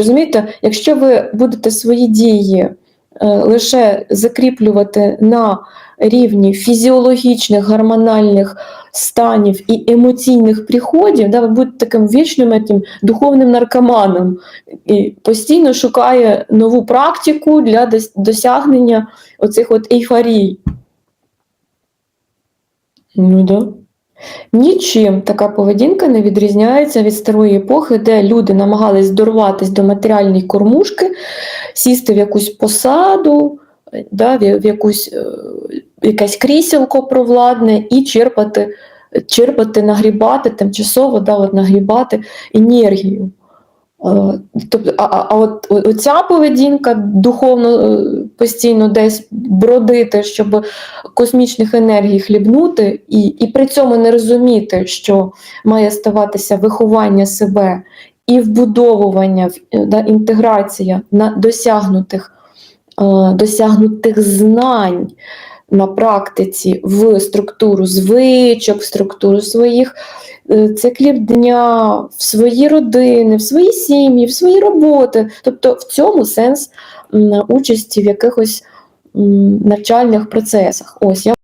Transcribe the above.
Розумієте, якщо ви будете свої дії е, лише закріплювати на рівні фізіологічних гормональних станів і емоційних приходів, да, ви будете таким вічним таким духовним наркоманом і постійно шукає нову практику для досягнення оцих от ейфорій. Ну да. Нічим така поведінка не відрізняється від старої епохи, де люди намагались дорватися до матеріальної кормушки, сісти в якусь посаду, да, в, якусь, е, якесь кріселко провладне і черпати, черпати, нагрібати тимчасово, да, от нагрібати енергію. Е, Тобто, а, а а от оця поведінка духовно е, постійно десь бродити, щоб космічних енергій хлібнути, і, і при цьому не розуміти, що має ставатися виховання себе і вбудовування, е, да, інтеграція на досягнутих, е, досягнутих знань на практиці в структуру звичок, в структуру своїх е, циклів дня, в свої родини, в свої сім'ї, в свої роботи. Тобто в цьому сенс участі в якихось навчальних процесах. Ось я